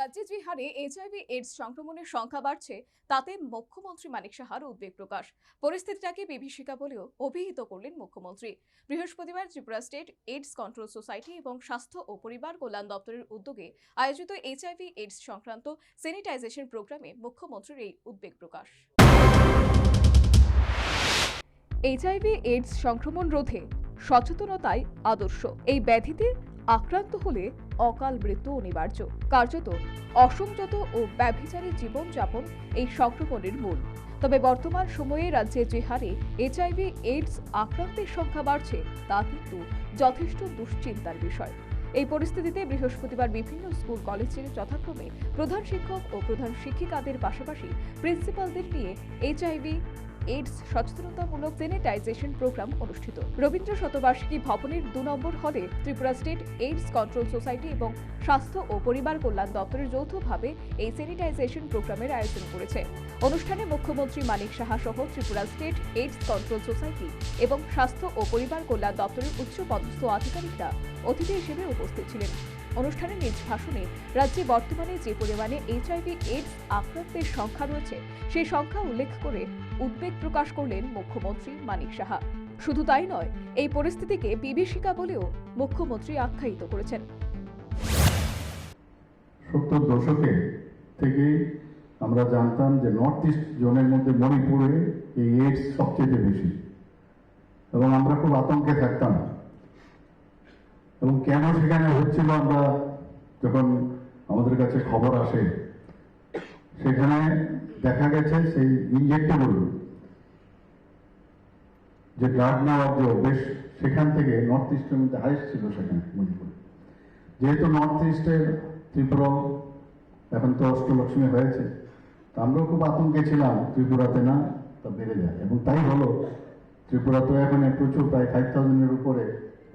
রাজ্যে যে হারে এইচআইভি এইডস সংক্রমণের সংখ্যা বাড়ছে, তাতে মুখ্যমন্ত্রী মানিক সাহার উদ্বেগ প্রকাশ। পরিস্থিতিটাকে বিভীষিকা বলেও অভিহিত করলেন মুখ্যমন্ত্রী। বৃহস্পতিবার Tripura state AIDS control society এবং স্বাস্থ্য ও পরিবার কল্যাণ দপ্তরের উদ্যোগে আয়োজিত এইচআইভি এইডস সংক্রান্ত স্যানিটাইজেশন প্রোগ্রামে মুখ্যমন্ত্রীর এই উদ্বেগ প্রকাশ। এইচআইভি এইডস সংক্রমণ রোধে সচেতনতাই আদর্শ। এই ব্যাধিতে আক্রান্ত হলে অকাল মৃত্যু অনিবার্য। কার্যত অসংযত ও ব্যভিচারী জীবনযাপন এই সংক্রমণের মূল। তবে বর্তমান সময়ে রাজ্যে যে হারে এইচআইভি এইডস আক্রান্তের সংখ্যা বাড়ছে, তা কিন্তু যথেষ্ট দুশ্চিন্তার বিষয়। এই পরিস্থিতিতে বৃহস্পতিবার বিভিন্ন স্কুল, কলেজের যথাক্রমে প্রধান শিক্ষক ও প্রধান শিক্ষিকাদের পাশাপাশি প্রিন্সিপালদের নিয়ে এইচআইভি এইডস সচেতনতামূলক স্যানিটাইজেশন প্রোগ্রাম অনুষ্ঠিত। রবীন্দ্র শতবার্ষিকী ভবনের দু নম্বর হলে Tripura state AIDS control society এবং স্বাস্থ্য ও পরিবার কল্যাণ দপ্তরের যৌথভাবে এই স্যানিটাইজেশন প্রোগ্রামের আয়োজন করেছে। অনুষ্ঠানে মুখ্যমন্ত্রী মানিক সাহা সহ Tripura state AIDS control society এবং স্বাস্থ্য ও পরিবার কল্যাণ দপ্তরের উচ্চ পদস্থ আধিকারিকরা অতিথি হিসেবে উপস্থিত ছিলেন। অনুষ্ঠানে নিজ ভাষণে রাজ্যে বর্তমানে যে পরিমাণে এইচআইভি এইডস আক্রান্তের সংখ্যা রয়েছে, সেই সংখ্যা উল্লেখ করে উদ্বেগ প্রকাশ করলেন মুখ্যমন্ত্রী মানিক সাহা। শুধু তাই নয়, এই পরিস্থিতিকে বিভীষিকা বলেও মুখ্যমন্ত্রী আখ্যায়িত করেছেন। সত্তর দশকে থেকে আমরা জানতাম যে নর্থ ইস্ট জোনের মধ্যে মণিপুরে এই এইডস সবচেয়ে বেশি। এবং আমরা খুব আতঙ্কে থাকতাম। এবং কেন সেখানে হচ্ছিল আমরা যখন আমাদের কাছে খবর আসে, সেখানে দেখা গেছে সেই ইনজেক্টেবল যে ড্রাগ নেওয়ার যে অভ্যেস, সেখান থেকে নর্থ ইস্টের মধ্যে হাইস্ট ছিল সেখানে, মণিপুরে। যেহেতু নর্থ ইস্টের ত্রিপুরা এখন তো অষ্টলক্ষ্মী হয়েছে, তা আমরাও খুব আতঙ্কে ছিলাম, ত্রিপুরাতে না, তা বেড়ে যায়। এবং তাই হলো ত্রিপুরা তো এখন প্রচুর, প্রায় ফাইভ থাউজেন্ডের উপরে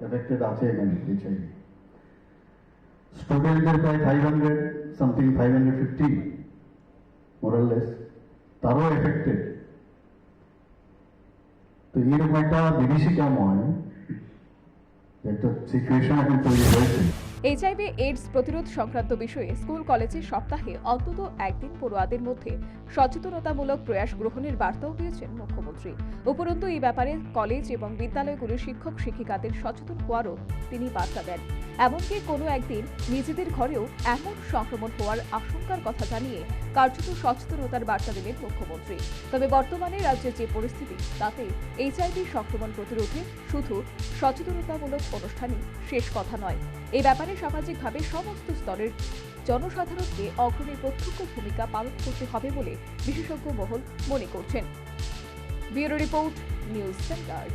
এফেক্টেড আছে এখানে এইচআইভি স্টুডেন্টদের প্রায় five hundred something five hundred fifty মোরাললেস তারও এফেক্টেড তো এরকম একটা বিভীষিকাময় একটা সিচুয়েশন এখন তৈরি হয়েছে এইচআইভি এইডস প্রতিরোধ সংক্রান্ত বিষয়ে স্কুল কলেজে সপ্তাহে অন্তত একদিন পড়ুয়াদের মধ্যে সচেতনতামূলক প্রয়াস গ্রহণের বার্তাও দিয়েছেন মুখ্যমন্ত্রী। উপরন্তু এই ব্যাপারে কলেজ এবং বিদ্যালয়গুলির শিক্ষক শিক্ষিকাদের সচেতন হওয়ারও তিনি বার্তা দেন। এমনকি কোনো একদিন নিজেদের ঘরেও এমন সংক্রমণ হওয়ার আশঙ্কার কথা জানিয়ে কার্যত সচেতনতার বার্তা দিলেন মুখ্যমন্ত্রী। তবে বর্তমানে রাজ্যের যে পরিস্থিতি, তাতে এইচআইভি সংক্রমণ প্রতিরোধে শুধু সচেতনতামূলক অনুষ্ঠানই শেষ কথা নয়। এই ব্যাপারে সামাজিকভাবে সমস্ত স্তরের জনসাধারণকে অগ্রণী প্রত্যক্ষ ভূমিকা পালন করতে হবে বলে বিশেষজ্ঞ মহল মনে করছেন। Bureau report, news standard